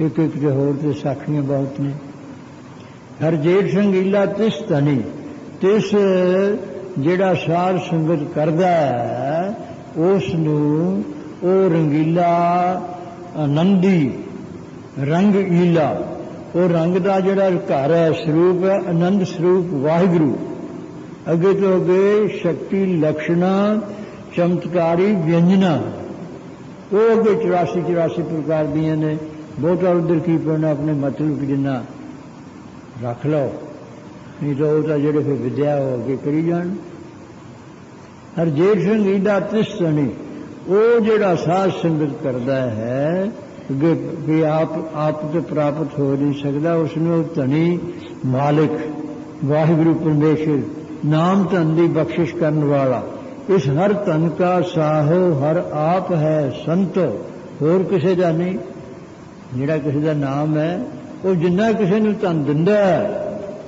ਇੱਕ ਇੱਕ ਤੇ ਹੋਰ ਤੇ ਸਾਖੀਆਂ ਬਹੁਤ ਨੇ। ਹਰ ਜੇਠ ਸੰਗੀਲਾ ਤਿਸ ਤਨੀ ਤਿਸ ਜਿਹੜਾ ਸਾਰ ਸੰਗਤ ਕਰਦਾ ਹੈ ਉਸ ਨੂੰ ਉਹ ਰੰਗੀਲਾ ਆਨੰਦੀ, ਰੰਗ ਈਲਾ। ਉਹ ਰੰਗ ਦਾ ਜਿਹੜਾ ਘਰ ਹੈ, ਸਰੂਪ ਹੈ, ਆਨੰਦ ਸਰੂਪ ਵਾਹਿਗੁਰੂ। ਅੱਗੇ ਤੋਂ ਅੱਗੇ ਸ਼ਕਤੀ, ਲਕਸ਼ਣਾ, ਚਮਤਕਾਰੀ ਵਿਅੰਜਨਾ। ਉਹ ਅੱਗੇ 84 84 ਪ੍ਰਕਾਰ ਦੀਆਂ ਨੇ। ਬਹੁਤਾ ਉਧਰ ਕੀ ਪੈਣਾ ਆਪਣੇ ਮਤਲਬ ਜਿੰਨਾ ਰੱਖ ਲਓ। ਨਹੀਂ ਤਾਂ ਉਹ ਤਾਂ ਜਿਹੜੇ ਫਿਰ ਵਿਦਿਆ ਉਹ ਅੱਗੇ ਕਰੀ ਜਾਣ। ਹਰ ਸਿੰਘ ਸੰਗੀ ਦਾ ਤਿਸਤਣੀ ਉਹ ਜਿਹੜਾ ਸਾਧ ਸੰਗਤ ਕਰਦਾ ਹੈ, ਅੱਗੇ ਆਪ ਆਪ ਤੇ ਪ੍ਰਾਪਤ ਹੋ ਨਹੀਂ ਸਕਦਾ ਉਸ ਨੂੰ ਧਨੀ ਮਾਲਿਕ, ਵਾਹਿਗੁਰੂ ਪਰਮੇਸ਼ਰ, ਨਾਮ ਧਨ ਦੀ ਬਖਸ਼ਿਸ਼ ਕਰਨ ਵਾਲਾ, ਇਸ ਹਰ ਧਨ ਕਾ ਸਾਹੋ, ਹਰ ਆਪ ਹੈ ਸੰਤ, ਹੋਰ ਕਿਸੇ ਦਾ ਨਹੀਂ। ਜਿਹੜਾ ਕਿਸੇ ਦਾ ਨਾਮ ਹੈ, ਉਹ ਜਿੰਨਾ ਕਿਸੇ ਨੂੰ ਧਨ ਦਿੰਦਾ ਹੈ,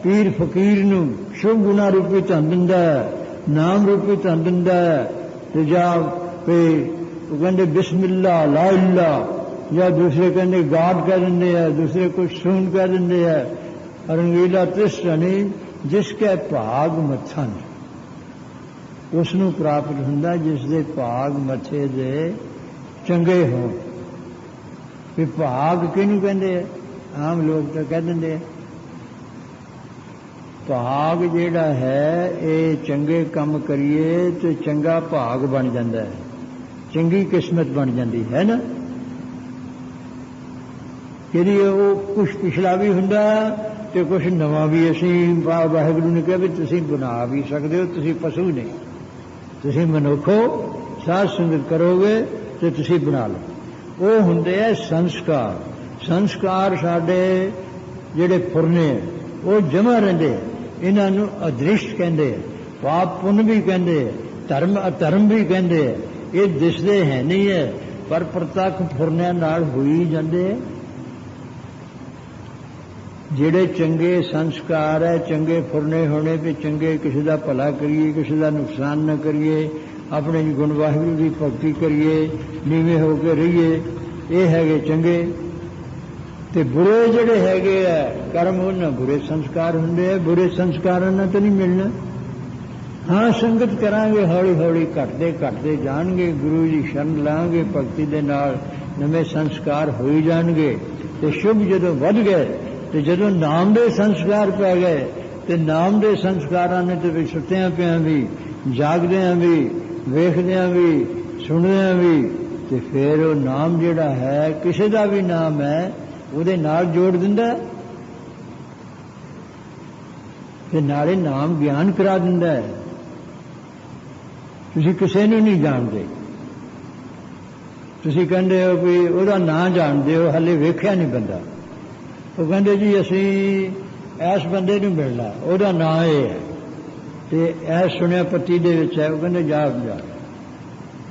ਪੀਰ ਫਕੀਰ ਨੂੰ ਸ਼ੁਭ ਗੁਣਾ ਰੂਪੀ ਧਨ ਦਿੰਦਾ ਹੈ, ਨਾਮ ਰੂਪੀ ਧਨ ਦਿੰਦਾ ਹੈ, ਤੇ ਜਾ ਪੇ ਉਹ ਕਹਿੰਦੇ ਬਿਸਮਿਲ੍ਲਾ ਲਾ ਇਲਾ ਜਾਂ ਦੂਸਰੇ ਕਹਿੰਦੇ ਗਾਡ ਕਹਿ ਦਿੰਦੇ ਆ, ਦੂਸਰੇ ਕੁਝ ਸੂਨ ਕਹਿ ਦਿੰਦੇ ਆ, ਰੰਗੀਲਾ ਤ੍ਰਿਸ਼ਣੀ ਜਿਸ ਕੇ ਭਾਗ ਮੱਥਨ। ਉਸ ਨੂੰ ਪ੍ਰਾਪਤ ਹੁੰਦਾ ਜਿਸ ਦੇ ਭਾਗ ਮੱਥੇ ਦੇ ਚੰਗੇ ਹੋਣ। ਵਿਭਾਗ ਕਿਹਨੂੰ ਕਹਿੰਦੇ ਆ? ਆਮ ਲੋਕ ਤਾਂ ਕਹਿ ਦਿੰਦੇ ਆ। ਭਾਗ ਜਿਹੜਾ ਹੈ, ਇਹ ਚੰਗੇ ਕੰਮ ਕਰੀਏ ਤੇ ਚੰਗਾ ਭਾਗ ਬਣ ਜਾਂਦਾ ਹੈ। ਚੰਗੀ ਕਿਸਮਤ ਬਣ ਜਾਂਦੀ ਹੈ ਨਾ? ਜਿਹੜੀ ਉਹ ਕੁਝ ਪਿਛਲਾ ਵੀ ਹੁੰਦਾ ਤੇ ਕੁਝ ਨਵਾਂ ਵੀ ਅਸੀਂ ਵਾਹਿਗੁਰੂ ਨੇ ਕਿਹਾ ਵੀ ਤੁਸੀਂ ਬਣਾ ਵੀ ਸਕਦੇ ਹੋ, ਤੁਸੀਂ ਪਸ਼ੂ ਨਹੀਂ ਤੁਸੀਂ ਮਨੁੱਖੋ ਸਾਧ ਸੰਗਤ ਕਰੋਗੇ ਤੇ ਤੁਸੀਂ ਬਣਾ ਲਓ। ਉਹ ਹੁੰਦੇ ਆ ਸੰਸਕਾਰ। ਸੰਸਕਾਰ ਸਾਡੇ ਜਿਹੜੇ ਫੁਰਨੇ ਉਹ ਜਮਾ ਰਹਿੰਦੇ ਇਹਨਾਂ ਨੂੰ ਅਦ੍ਰਿਸ਼ਟ ਕਹਿੰਦੇ ਪਾਪ ਪੁੰਨ ਵੀ ਕਹਿੰਦੇ ਧਰਮ ਅਧਰਮ ਵੀ ਕਹਿੰਦੇ ਇਹ ਦਿਸਦੇ ਹੈ ਨਹੀਂ ਹੈ ਪਰ ਪ੍ਰਤੱਖ ਫੁਰਨਿਆਂ ਨਾਲ ਹੋਈ ਜਾਂਦੇ ਜਿਹੜੇ ਚੰਗੇ ਸੰਸਕਾਰ ਹੈ ਚੰਗੇ ਫੁਰਨੇ ਹੋਣੇ ਤੇ ਚੰਗੇ ਕਿਸੇ ਦਾ ਭਲਾ ਕਰੀਏ, ਕਿਸੇ ਦਾ ਨੁਕਸਾਨ ਨਾ ਕਰੀਏ ਆਪਣੇ ਗੁਣ ਵਾਹਿਗੁਰੂ ਦੀ ਭਗਤੀ ਕਰੀਏ, ਨੀਵੇਂ ਹੋ ਕੇ ਰਹੀਏ, ਇਹ ਹੈਗੇ ਚੰਗੇ। ਤੇ ਬੁਰੇ ਜਿਹੜੇ ਹੈਗੇ ਆ, ਕਰਮ ਉਹਨਾਂ ਬੁਰੇ ਸੰਸਕਾਰ ਹੁੰਦੇ ਆ, ਬੁਰੇ ਸੰਸਕਾਰਾਂ ਨਾਲ ਤਾਂ ਨਹੀਂ ਮਿਲਣਾ। ਹਾਂ, ਸੰਗਤ ਕਰਾਂਗੇ ਹੌਲੀ ਹੌਲੀ ਘਟਦੇ ਘਟਦੇ ਜਾਣਗੇ, ਗੁਰੂ ਜੀ ਸ਼ਰਨ ਲਾਂਗੇ, ਭਗਤੀ ਦੇ ਨਾਲ ਨਵੇਂ ਸੰਸਕਾਰ ਹੋਈ ਜਾਣਗੇ। ਤੇ ਸ਼ੁਭ ਜਦੋਂ ਵੱਧ ਗਏ, ਤੇ ਜਦੋਂ ਨਾਮ ਦੇ ਸੰਸਕਾਰ ਪੈ ਗਏ, ਤੇ ਨਾਮ ਦੇ ਸੰਸਕਾਰਾਂ ਨੇ ਤੇ ਵੀ ਸੁੱਤਿਆਂ ਪਿਆਂ ਵੀ ਜਾਗਦਿਆਂ ਵੀ ਵੇਖਦਿਆਂ ਵੀ ਸੁਣਦਿਆਂ ਵੀ ਤੇ ਫਿਰ ਉਹ ਨਾਮ ਜਿਹੜਾ ਹੈ, ਕਿਸੇ ਦਾ ਵੀ ਨਾਮ ਹੈ, ਉਹਦੇ ਨਾਲ ਜੋੜ ਦਿੰਦਾ ਤੇ ਨਾਲੇ ਨਾਮ ਗਿਆਨ ਕਰਾ ਦਿੰਦਾ ਹੈ। ਤੁਸੀਂ ਕਿਸੇ ਨੂੰ ਨਹੀਂ ਜਾਣਦੇ। ਤੁਸੀਂ ਕਹਿੰਦੇ ਹੋ ਵੀ ਉਹਦਾ ਨਾਂ ਜਾਣਦੇ ਹੋ, ਹਲੇ ਵੇਖਿਆ ਨਹੀਂ ਬੰਦਾ। ਉਹ ਕਹਿੰਦੇ ਜੀ ਅਸੀਂ ਇਸ ਬੰਦੇ ਨੂੰ ਮਿਲਣਾ, ਉਹਦਾ ਨਾਂ ਇਹ ਹੈ। ਤੇ ਇਹ ਸੁਣਿਆ ਪਤੀ ਦੇ ਵਿੱਚ ਹੈ, ਉਹ ਕਹਿੰਦੇ ਜਾ ਜਾ।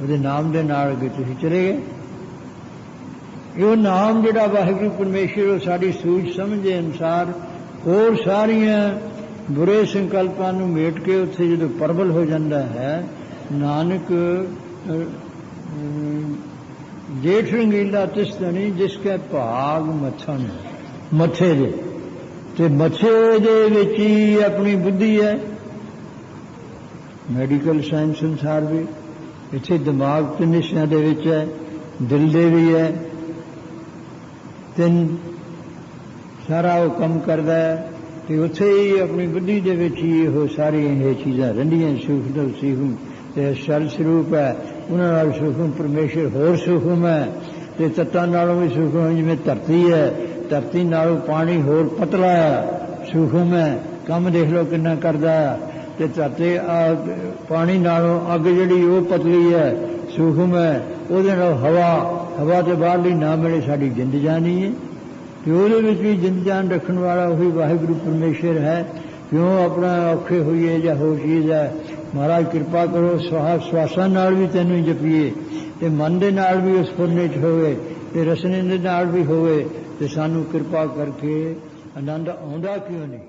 ਉਹਦੇ ਨਾਮ ਦੇ ਨਾਲ ਅੱਗੇ ਤੁਸੀਂ ਚਲੇ ਗਏ। ਇਹ ਨਾਮ ਜਿਹੜਾ ਵਾਹਿਗੁਰੂ ਪਰਮੇਸ਼ਰ ਉਹ ਸਾਡੀ ਸੂਝ ਸਮਝ ਦੇ ਅਨਸਾਰ ਹੋਰ ਸਾਰੀਆਂ ਬੁਰੇ ਸੰਕਲਪਾਂ ਨੂੰ ਮੇਟ ਕੇ ਉੱਥੇ ਜਦੋਂ ਪਰਬਲ ਹੋ ਜਾਂਦਾ ਹੈ, ਨਾਨਕ ਜੇਠ ਰੰਗੀਲਾ ਤਿਸਤਣੀ ਜਿਸ ਕੇ ਭਾਗ ਮਥਨ, ਮੱਥੇ ਦੇ। ਤੇ ਮੱਥੇ ਦੇ ਵਿੱਚ ਹੀ ਆਪਣੀ ਬੁੱਧੀ ਹੈ। ਮੈਡੀਕਲ ਸਾਇੰਸ ਅਨਸਾਰ ਵੀ ਇੱਥੇ ਦਿਮਾਗ ਤੇ ਨਿਸ਼ਿਆਂ ਦੇ ਵਿੱਚ ਹੈ, ਦਿਲ ਦੇ ਵੀ ਹੈ। ਤਿੰਨ ਸਾਰਾ ਉਹ ਕੰਮ ਕਰਦਾ ਹੈ ਤੇ ਉੱਥੇ ਹੀ ਆਪਣੀ ਬੁੱਧੀ ਦੇ ਵਿੱਚ ਹੀ ਉਹ ਸਾਰੀਆਂ ਇਹ ਚੀਜ਼ਾਂ ਰਹਿੰਦੀਆਂ ਸੁਖਦਮ ਸਿਹੂ ਤੇ ਸਲ ਸਰੂਪ ਹੈ। ਉਹਨਾਂ ਨਾਲ ਸੂਖਮ ਪਰਮੇਸ਼ਰ ਹੋਰ ਸੂਖਮ ਹੈ ਤੇ ਤਤਾਂ ਨਾਲੋਂ ਵੀ ਸੂਖਮ ਜਿਵੇਂ ਧਰਤੀ ਹੈ, ਧਰਤੀ ਨਾਲੋਂ ਪਾਣੀ ਹੋਰ ਪਤਲਾ ਹੈ, ਸੂਖਮ ਹੈ। ਕੰਮ ਦੇਖ ਲਓ ਕਿੰਨਾ ਕਰਦਾ ਤੇ ਧਰਤੀ ਪਾਣੀ ਨਾਲੋਂ ਅੱਗ ਜਿਹੜੀ ਉਹ ਪਤਲੀ ਹੈ, ਸੂਖਮ ਹੈ, ਉਹਦੇ ਨਾਲ ਹਵਾ ਹਵਾ ਤੇ ਬਾਹਰਲੀ ਨਾ ਮਿਲੇ ਸਾਡੀ ਜਿੰਦ ਜਾਨੀ ਹੈ। ਤੇ ਉਹਦੇ ਵਿੱਚ ਵੀ ਜਿੰਦ ਜਾਨ ਰੱਖਣ ਵਾਲਾ ਉਹੀ ਵਾਹਿਗੁਰੂ ਪਰਮੇਸ਼ਰ ਹੈ। ਕਿਉਂ ਆਪਣਾ ਔਖੇ ਹੋਈਏ ਜਾਂ ਹੋ ਚੀਜ਼ ਹੈ? ਮਹਾਰਾਜ ਕਿਰਪਾ ਕਰੋ ਸਵਾਸ ਸਵਾਸਾਂ ਨਾਲ ਵੀ ਤੈਨੂੰ ਜਪੀਏ, ਤੇ ਮਨ ਦੇ ਨਾਲ ਵੀ ਉਸ ਫੁਰਨੇ 'ਚ ਹੋਵੇ, ਤੇ ਰਸਨੇ ਦੇ ਨਾਲ ਵੀ ਹੋਵੇ, ਤੇ ਸਾਨੂੰ ਕਿਰਪਾ ਕਰਕੇ ਆਨੰਦ ਆਉਂਦਾ ਕਿਉਂ ਨਹੀਂ?